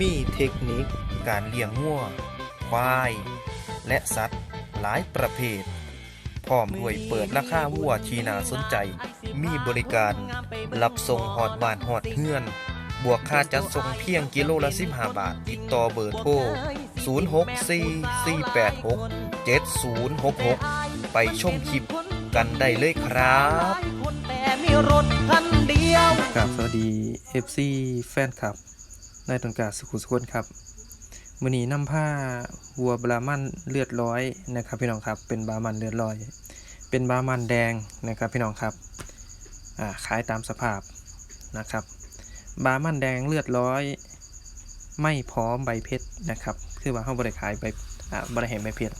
มีเทคนิคการเลี้ยงงัวควาย และสัตว์หลายประเภท พร้อมด้วยเปิดราคาวัวที่น่าสนใจ มีบริการรับส่งหอดบ้านหอดเฮือน บวกค่าจัดส่งเพียงกิโลละ 15 บาท ติดต่อเบอร์โทร 0644867066 ไปชมคลิปกันได้เลยครับครับสวัสดี FC แฟนคลับ นายตนกาสุขุสุคนครับมือนี้ำผ้าวัวบรามันเลือดร้อยนะครับ พี่น้องครับเป็นบรามันเลือดร้อย เป็นบรามันแดงนะครับพี่น้องครับขายตามสภาพนะครับบรามันแดงเลือดร้อย ไม่พร้อมใบเพชรนะครับ คือว่าเขาบริขายใบอบริเห็นใบเพชร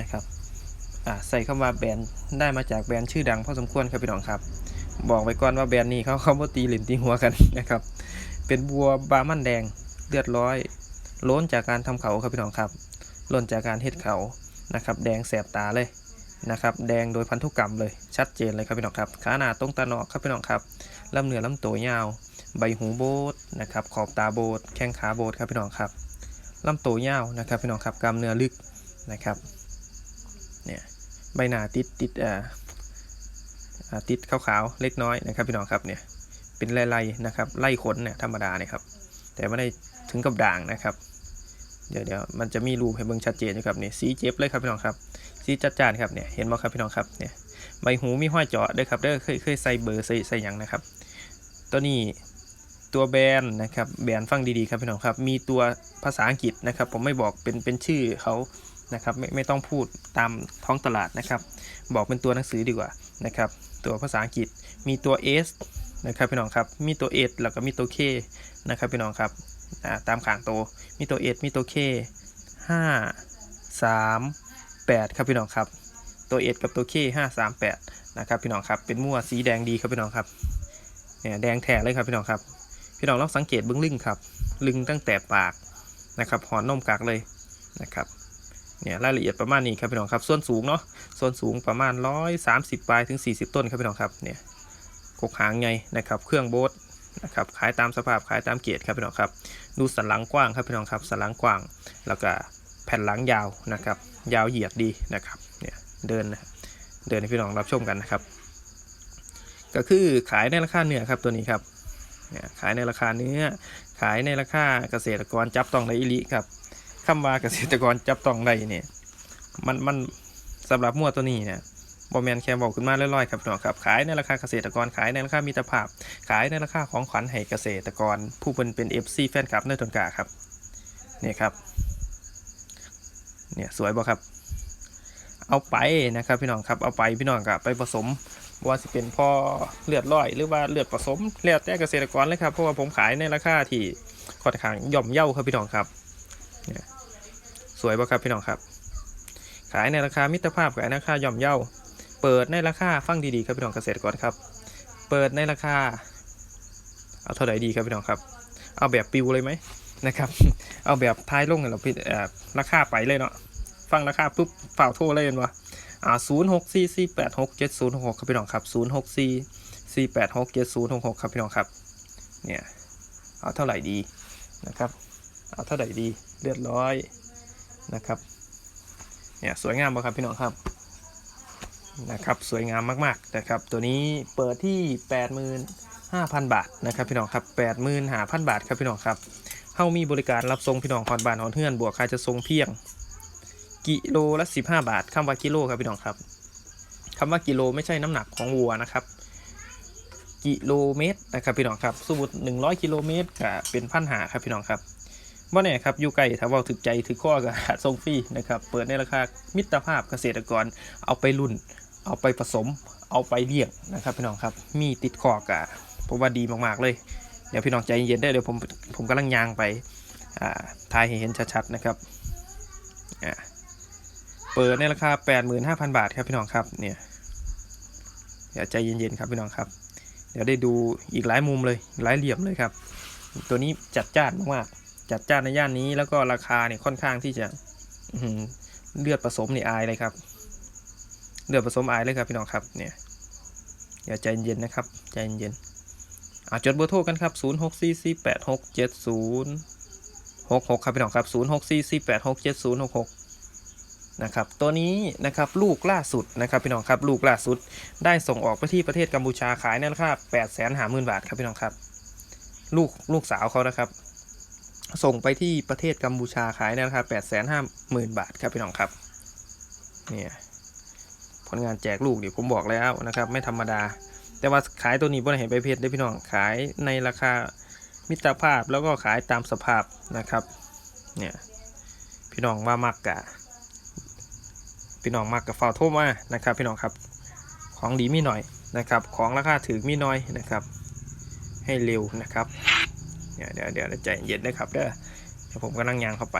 นะครับใส่คำว่าแบรนด์ได้มาจากแบรนด์ชื่อดังพอสมควรครับพี่น้องครับ บอกไว้ก่อนว่าแบรนด์นี้เขาเขาบ่ตีหลินตีหัวกันนะครับ เป็นบัวบามันแดงเลือดร้อยล้นจากการทำเขาครับพี่น้องครับล้นจากการเฮ็ดเขานะครับ แดงแสบตาเลยนะครับ แดงโดยพันธุกรรมเลยชัดเจนเลยครับพี่น้องครับขาหนาตรงตาหนอกครับพี่น้องครับลำเหนือลำตัวยาว ใบหูโบดนะครับขอบตาโบดแข้งขาโบดครับพี่น้องครับลำตัวยาวนะครับพี่น้องครับกล้ามเนื้อลึกนะครับเนี่ยใบหน้าติดติดอ่าติดขาวๆเล็กน้อยนะครับพี่น้องครับเนี่ย เป็นไล่ๆนะครับไล่ขนเนี่ยธรรมดาเนี่ยครับแต่ไม่ได้ถึงกับด่างนะครับเดี๋ยวเดี๋ยวมันจะมีรูปให้เบิ่งชัดเจนนะครับเนี่ยสีเจ็บเลยครับพี่น้องครับสีจัดจ้านครับเนี่ยเห็นบ่ครับพี่น้องครับเนี่ยใบหูมีห้อยเจาะด้วยครับเด้อเคยเคยใส่เบอร์ใส่ใส่ยังนะครับ ตัวนี้ตัวแบรนด์นะครับแบรนด์ฟังดีๆครับพี่น้องครับ มีตัวภาษาอังกฤษนะครับ ผมไม่บอกเป็นเป็นชื่อเขานะครับไม่ไม่ต้องพูดตามท้องตลาดนะครับ บอกเป็นตัวหนังสือดีกว่านะครับ ตัวภาษาอังกฤษมีตัว S นะครับพี่น้องครับมีตัว S แล้วก็มีตัว K นะครับพี่น้องครับตามขางตัวมีตัว S มีตัว K 5 3 8ครับพี่น้องครับ ตัว S กับตัว K 5 3 8นะครับพี่น้องครับเป็นมั่วสีแดงดีครับพี่น้องครับเนี่ยแดงแท้เลยครับพี่น้องครับ พี่น้องลองสังเกตเบื้องลึงครับ ลึงตั้งแต่ปากนะครับหอนนมกากเลยนะครับเนี่ยรายละเอียดประมาณนี้ครับพี่น้องครับ ส่วนสูงเนาะส่วนสูงประมาณ 130ปลายถึง 40 ต้นครับพี่น้องครับเนี่ย กกหางไงนะครับ เครื่องโบ๊ทนะครับ ขายตามสภาพขายตามเกียรติครับพี่น้องครับ ดูสันหลังกว้างครับพี่น้องครับ สันหลังกว้าง แล้วก็แผ่นหลังยาวนะครับ ยาวเหยียดดีนะครับ เนี่ยเดินนะเดินให้พี่น้องรับชมกันนะครับ ก็คือขายในราคาเนื้อครับตัวนี้ครับเนี่ยขายในราคาเนื้อ ขายในราคาเกษตรกรจับต้องได้อิลิครับคำว่าเกษตรกรจับต้องได้เนี่ย มันมันสำหรับมั่วตัวนี้เนี่ย บอแมนแค่บอกขึ้นมาลอยๆครับพี่น้องครับขายในราคาเกษตรกรขายในราคามิตรภาพ ขายในราคาของขวัญให้เกษตรกร ผู้เป็นเป็น FC แฟนคลับในต้นกาครับเนี่ยครับเนี่ยสวยบ่ครับ เอาไปนะครับพี่น้องครับเอาไปพี่น้องกับไปผสมว่าสิเป็นพ่อเลือดร้อย หรือว่าเลือดผสมแล้วแต่เกษตรกรเลยครับเพราะว่าผมขายในราคาที่ค่อนข้างย่อมเย่าครับพี่น้องครับเนี่ยสวยบ่ครับพี่น้องครับ ขายในราคามิตรภาพขายในราคาย่อมเย่า เปิดในราคาฟังดีๆครับพี่น้องเกษตรกรครับ เปิดในราคา เอาเท่าไหร่ดีครับพี่น้องครับ เอาแบบปิวเลยไหมนะครับ เอาแบบท้ายลงเราพิเอ่อราคาไปเลยเนาะ ฟังราคาปุ๊บฝ่าโทรเลยเห็นวะอ่าศูนย์หกสี่สี่แปดหกเจ็ดศูนย์หกครับพี่น้องครับศูนย์หกสี่สี่แปดหกเจ็ดศูนย์หกครับพี่น้องครับ เนี่ย เอาเท่าไหร่ดีนะครับ เอาเท่าไหร่ดีเลือดร้อยนะครับ เนี่ยสวยงามป่ะครับพี่น้องครับ นะครับสวยงามมากๆนะครับตัวนี้เปิดที่ 85,000 บาทนะครับพี่น้องครับ85,000 บาทครับพี่น้องครับเฮามีบริการรับส่งพี่น้องฮอนบ้านฮอนเฮือนบวกค่าจะส่งเพียง กิโลละ 15 บาทคำว่ากิโลครับพี่น้องครับคำว่ากิโลไม่ใช่น้ำหนักของวัวนะครับกิโลเมตรนะครับพี่น้องครับสมมติ100 กิโลเมตรก็เป็นพันหาครับพี่น้องครับว่าเนี่ยครับอยู่ไกลถ้าว่าถึกใจถึกข้อก็ส่งฟรีนะครับ เปิดในราคามิตรภาพเกษตรกรเอาไปรุ่น เอาไปผสมเอาไปเลี้ยงนะครับพี่น้องครับมีติดคอกอะผมว่าดีมากๆเลย เดี๋ยวพี่น้องใจเย็นได้เดี๋ยวผมผมกำลังยางไปอ่าทายให้เห็นชัดๆนะครับอ่าเปิดในราคา 85,000 บาทครับพี่น้องครับเนี่ยเดี๋ยวใจเย็นๆครับพี่น้องครับ เดี๋ยวได้ดูอีกหลายมุมเลยหลายเหลี่ยมเลยครับ ตัวนี้จัดจ้านมากๆจัดจ้านในย่านนี้แล้วก็ราคาเนี่ยค่อนข้างที่จะเลือดผสมนี่อายเลยครับ เลือดผสมไอเลยครับพี่น้องครับเนี่ยอย่าใจเย็นๆนะครับใจเย็นๆอ่าจดเบอร์โทรกันครับ 0 6 4 4 8 6 7 0 6 6 ครับพี่น้องครับ 0 6 4 4 8 6 7 0 6 6 นะครับ ตัวนี้นะครับลูกล่าสุดนะครับพี่น้องครับลูกล่าสุดได้ส่งออกไปที่ประเทศกัมพูชาขายในราคา8 5 0 0 0 0 บาทครับพี่น้องครับ ลูกลูกสาวเขานะครับ ส่งไปที่ประเทศกัมพูชาขายในราคา8 5 0 0 0 0 บาทครับพี่น้องครับ เนี่ย ผลงานแจกลูกเดี๋ยวผมบอกแล้วนะครับไม่ธรรมดา แต่ว่าขายตัวนี้บนเห็นไปเพชรได้พี่น้องขายในราคามิตรภาพแล้วก็ขายตามสภาพนะครับเนี่ยพี่น้องว่ามักกะพี่น้องมักกับฟาวโทมานะครับพี่น้องครับของดีมีหน่อยนะครับ ของราคาถือมีน้อยนะครับ ให้เร็วนะครับเดี๋ยวเดี๋ยวเดี๋ยวใจเย็นนะครับเด้อเดี๋ยวผมก็นั่งยางเข้าไป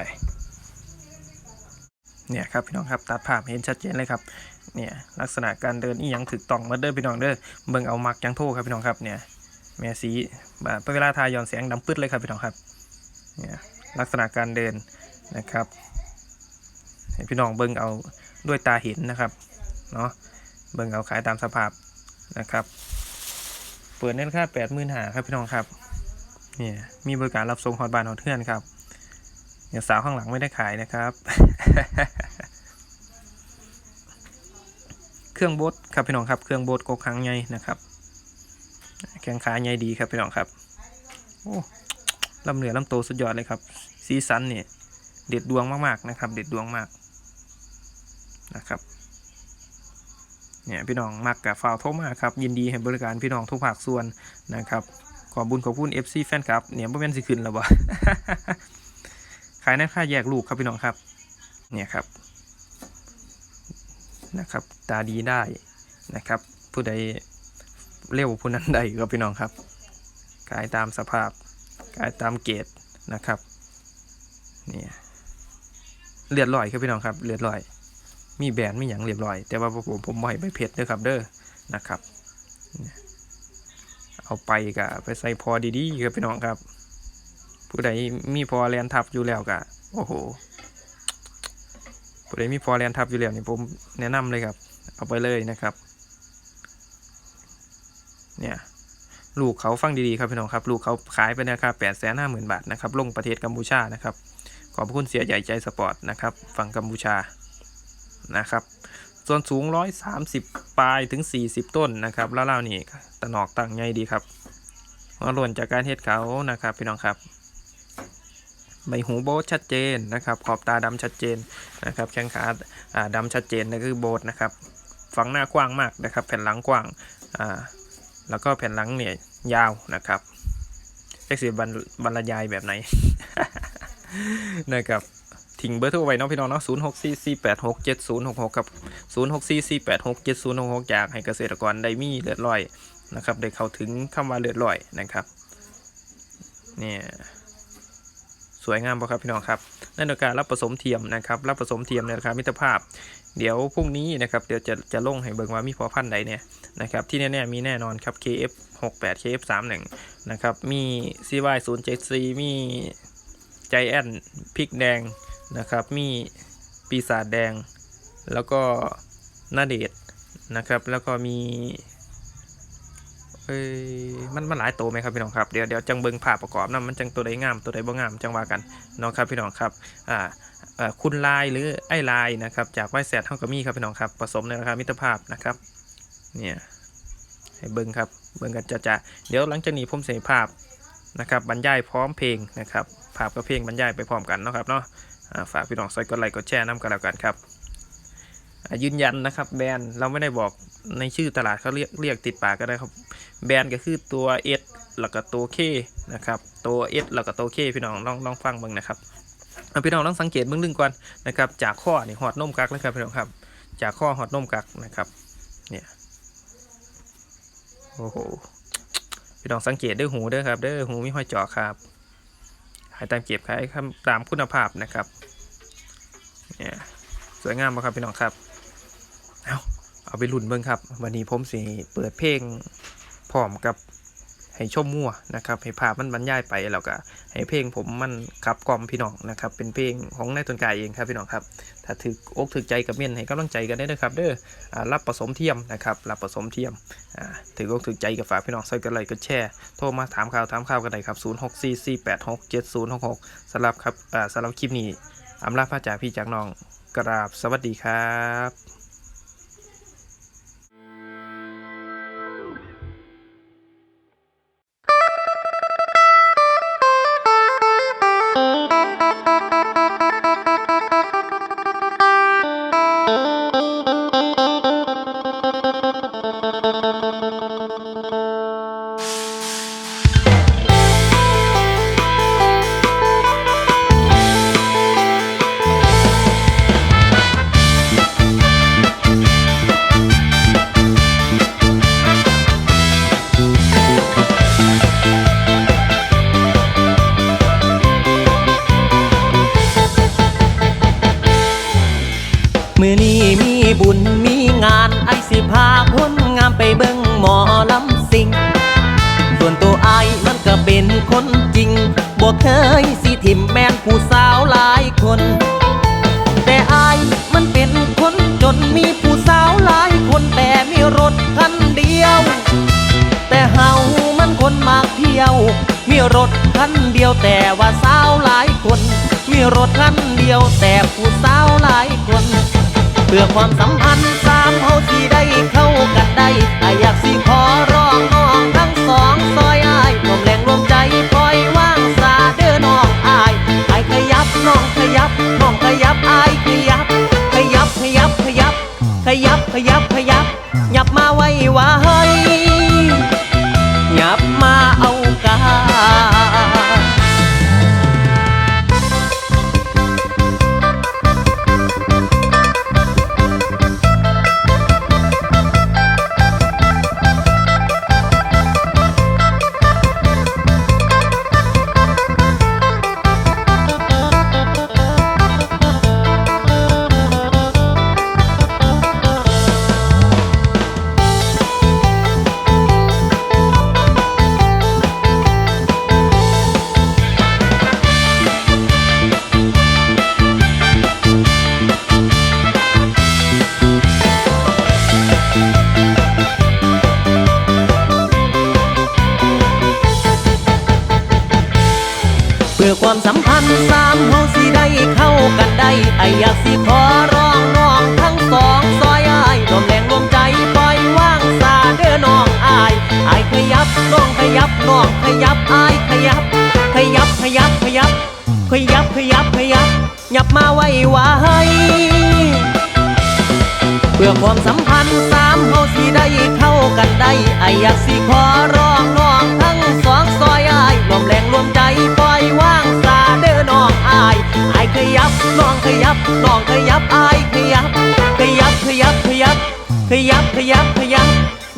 เนี่ยครับพี่น้องครับตัดภาพเห็นชัดเจนเลยครับ เนี่ยลักษณะการเดินอีหยังถูกต้องมาเด้อพี่น้องเด้อเบิ่งเอามักยังโทครับพี่น้องครับเนี่ยแม่สีบเวลาทาย้อนแสงดำปึ๊ดเลยครับพี่น้องครับเนี่ยลักษณะการเดินนะครับให้พี่น้องเบิ่งเอาด้วยตาเห็นนะครับเนาะเบิ่งเอาขายตามสภาพนะครับเปิดในราคาแปดหมื่นหาครับพี่น้องครับเนี่ยมีบริการรับส่งฮอตบานฮอตเทือนครับเนี่ยสาวข้างหลังไม่ได้ขายนะครับ เครื่องบดครับพี่น้องครับ เครื่องบดกกครั้งใหญ่นะครับ แข้งขาใหญ่ดีครับพี่น้องครับ โอ้ลำเหนือลำโตสุดยอดเลยครับสีสันเนี่ยเด็ดดวงมากๆนะครับ เด็ดดวงมากนะครับ เนี่ยพี่น้องมักกับฟาวโทมาครับ ยินดีให้บริการพี่น้องทุกภาคส่วนนะครับ ขอบุญขอบคุณ FC แฟนครับเนี่ยบ่เป็นสิขึ้นแล้วบ่ขายในค่าแยกลูกครับพี่น้องครับ เนี่ยครับ นะครับตาดีได้นะครับ ผู้ใดเร็วผู้นั้นใดครับพี่น้องครับกายตามสภาพกายตามเกตนะครับเนี่ยเลือดลอยครับพี่น้องครับเลือดลอย มีแบนด์มีอย่างเรียบร้อย แต่ว่าผมผมบ่อยไปเพชรเด้อครับเด้อนะครับเนี่ยเอาไปกะไปใส่พอดีๆครับพี่น้องครับ ผู้ใดมีพอแลนทับอยู่แล้วกะโอ้โห ผู้ใดมีฟอร์แลนทับอยู่แล้วนี่ผมแนะนำเลยครับ เอาไปเลยนะครับ เนี่ยลูกเขาฟังดีๆครับพี่น้องครับ ลูกเขาขายไปในราคาแปดแสนห้าหมื่นบาทนะครับ ลงประเทศกัมพูชานะครับ ขอบพระคุณเสียใหญ่ใจสปอร์ตนะครับฝั่งกัมพูชานะครับ ส่วนสูงร้อยสามสิบปลายถึงสี่สิบต้นนะครับ แล้วเล่านี่ตะหนอกตั้งใหญ่ดีครับหัวหล่นจากการเฮ็ดเขานะครับพี่น้องครับ ใบหูโบทชัดเจนนะครับ ขอบตาดำชัดเจนนะครับ แข้งขาอ่าดำชัดเจนนั่นคือโบทนะครับฝั่งหน้ากว้างมากนะครับ แผ่นหลังกว้างอ่าแล้วก็แผ่นหลังเนี่ยยาวนะครับเอ็กซ์บรรบรรยายแบบไหนนะครับทิ้งเบอร์โทรไว้น้องพี่น้องเนาะ0 6 4 4 8 6 7 0 6 6กับ0 6 4 4 8 6 7 0 6 6อยากให้เกษตรกรได้มีเลือดลอยนะครับ ได้เข้าถึงคำว่าเลือดลอยนะครับ เนี่ย สวยงามป่ครับพี่น้องครับนั่นคือการรับผสมเทียมนะครับรับผสมเทียมในราคามิตรภาพ เดี๋ยวพรุ่งนี้นะครับเดี๋ยวจะจะลงให้เบิ่งว่ามีพอพันธุ์ใดเนี่ยนะครับที่แน่ๆมีแน่นอนครับ KF 68 KF 31นะครับมี CY 0 7 4มีใจแอนพริกแดงนะครับมีปีศาจแดง แล้วก็นาเดชนะครับแล้วก็มี ยมันมันหลายตัวไหมครับพี่น้องครับเดี๋ยวเดี๋ยวจังเบิงภาพประกอบนะมันจังตัวใดงามตัวใดบ่งามจังว่ากันเนาะครับพี่น้องครับอ่าคุณลายหรือไอ้ลายนะครับจากไวแซดเท่ากับมีครับพี่น้องครับผสมในราคามิตรภาพนะครับเนี่ยให้เบิงครับเบิงกันจะจะเดี๋ยวหลังจากนี้ผมเสภาพนะครับบรรยายพร้อมเพลงนะครับภาพกับเพลงบรรยายไปพร้อมกันเนาะครับเนาะฝากพี่น้องซอยกดไลค์กดแชร์น้ำกันแล้วกันครับ ยืนยันนะครับ แบรนด์เราไม่ได้บอกในชื่อตลาดเขาเรียกเรียกติดปากก็ได้ครับ แบรนด์ก็คือตัว S แล้วก็ตัว K นะครับ ตัว S แล้วก็ตัว K พี่น้องลองลองฟังเบิ่งนะครับพี่น้องลองสังเกตเบื้องลึงก่อนนะครับ จากข้อนี่หอดนมกักเลยครับพี่น้องครับ จากข้อหอดนมกักนะครับ เนี่ยโอ้โหพี่น้องสังเกตด้วยหูด้อครับด้อหูมีห้อยเจาะครับขายตามเก็บขายตามคุณภาพนะครับเนี่ยสวยงามมากครับพี่น้องครับ เอาเอาไปลุ่นเบิ่งครับ วันนี้ผมสิเปิดเพลงพร้อมกับให้ชมมั่วนะครับ ให้ภาพมันบรรยายไปแล้วก็ให้เพลงผมมันขับกล่อมพี่น้องนะครับ เป็นเพลงของนายต้นกายเองครับพี่น้องครับ ถ้าถืออกถือใจกับเมียนให้กำลังใจกันได้นะครับ เด้อรับผสมเทียมนะครับ รับผสมเทียมถืออกถือใจกับฝากพี่น้องใส่กันไลค์กดแชร์โทรมาถามข่าวถามข่าวกันได้ครับ 0644867066สำหรับครับอ่าสำหรับคลิปนี้อำลาพระจากพี่จากน้องกราบสวัสดีครับ พาคนงามไปเบิ่งหมอลำสิง ส่วนตัวไอายมันก็เป็นคนจริงบ่เคยสิทิมแม่นผู้สาวหลายคน แต่อายมันเป็นคนจนมีผู้สาวหลายคนแต่มีรถคันเดียว แต่เฮามันคนมากเที่ยว มีรถคันเดียวแต่ว่าสาวหลายคน มีรถคันเดียวแต่ผู้สาวหลายคน เพื่อความสัมพันธ์สามเฮาสิได้เข้ากันได้อายอยากสิขอ ความสัมพันธ์สามเฮาสิได้เข้ากันได้ไออยากสิขอร้องน้องทั้งสองซอยอายรวมแรงรวมใจปล่อยว่างสาเด้อน้องอายอายขยับน้องขยับน้องขยับอายขยับ ขยับขยับขยับ ขยับขยับขยับหยับมาไว้ไว้เพื่อความสัมพันธ์สามเฮาสิได้เข้ากันได้ไออยากสิขอร้องน้องทั้งสองซอยอายรวมแรงรวมใจปล่อยว่าง อน้องอายอายขยับน้องขยับน้องขยับอายขยับ ขยับขยับขยับ ขยับขยับขยับ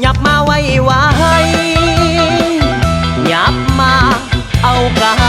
หยับมาไว้ไว้หยับมาเอากา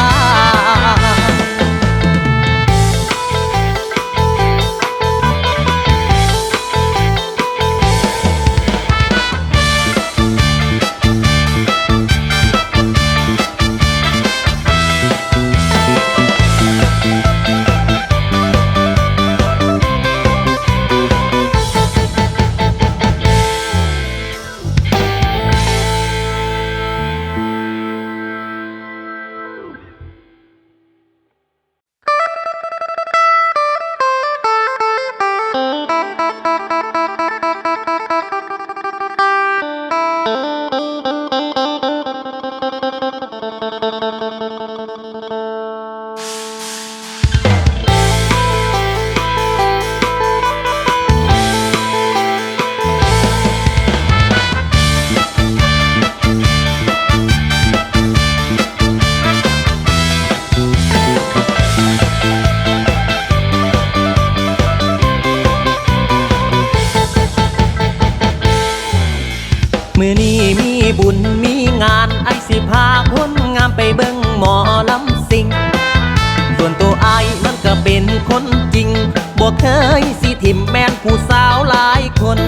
ไปเบิ่งหมอลำสิง ส่วนตัวอายมันก็เป็นคนจริงบ่เคยสิทิมแม่นผู้สาวหลายคน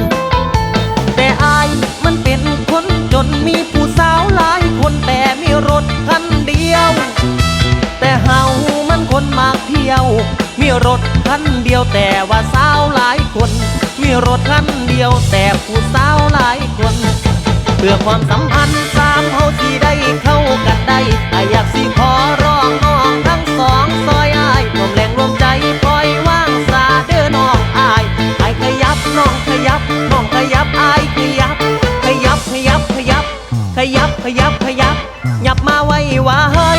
แต่อายมันเป็นคนจนมีผู้สาวหลายคนแต่มีรถคันเดียว แต่เฮามันคนมากเที่ยว มีรถคันเดียวแต่ว่าสาวหลายคน มีรถคันเดียวแต่ผู้สาวหลายคนเพื่อความสัมพันธ์สาม กันได้อายอยากสิขอร้องน้องทั้งสองซอยอายรวมแรงรวมใจปล่อยว่างสาเด้อน้องอายอายขยับน้องขยับน้องขยับอายขยับ ขยับขยับขยับ ขยับขยับขยับหยับมาไว้ไว้ห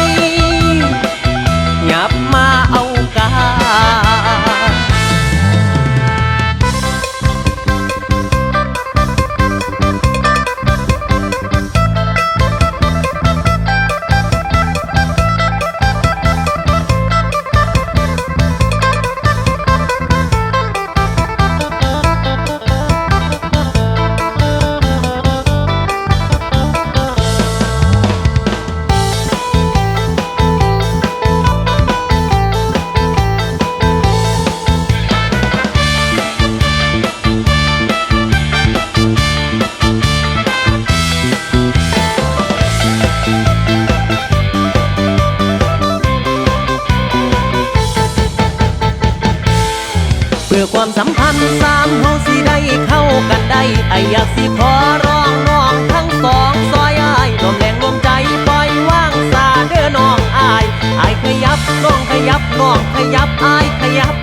ความสัมพันธ์สามเฮาสิได้เข้ากันได้ไออยากสิขอร้องน้องทั้งสองซอยอายรวมแรงรวมใจปล่อยว่างสาเด้อน้องอายอายขยับน้องขยับน้องขยับอายขยับ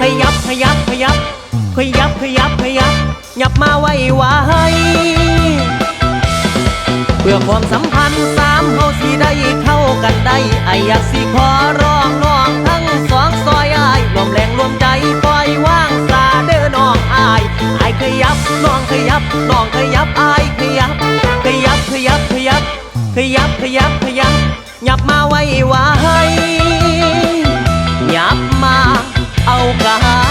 ขยับขยับขยับ ขยับขยับขยับหยับมาไว้ไว้เพื่อความสัมพันธ์สามเฮาสิได้เข้ากันได้ไออยากสิขอร้องน้องทั้งสองซอยอายรวมแรงรวมใจปล่อยว่าง ขยับน้องขยับน้องขยับอายขยับ ขยับขยับขยับ ขยับขยับขยับหยับมาไว้ไว้หยับมาเอากา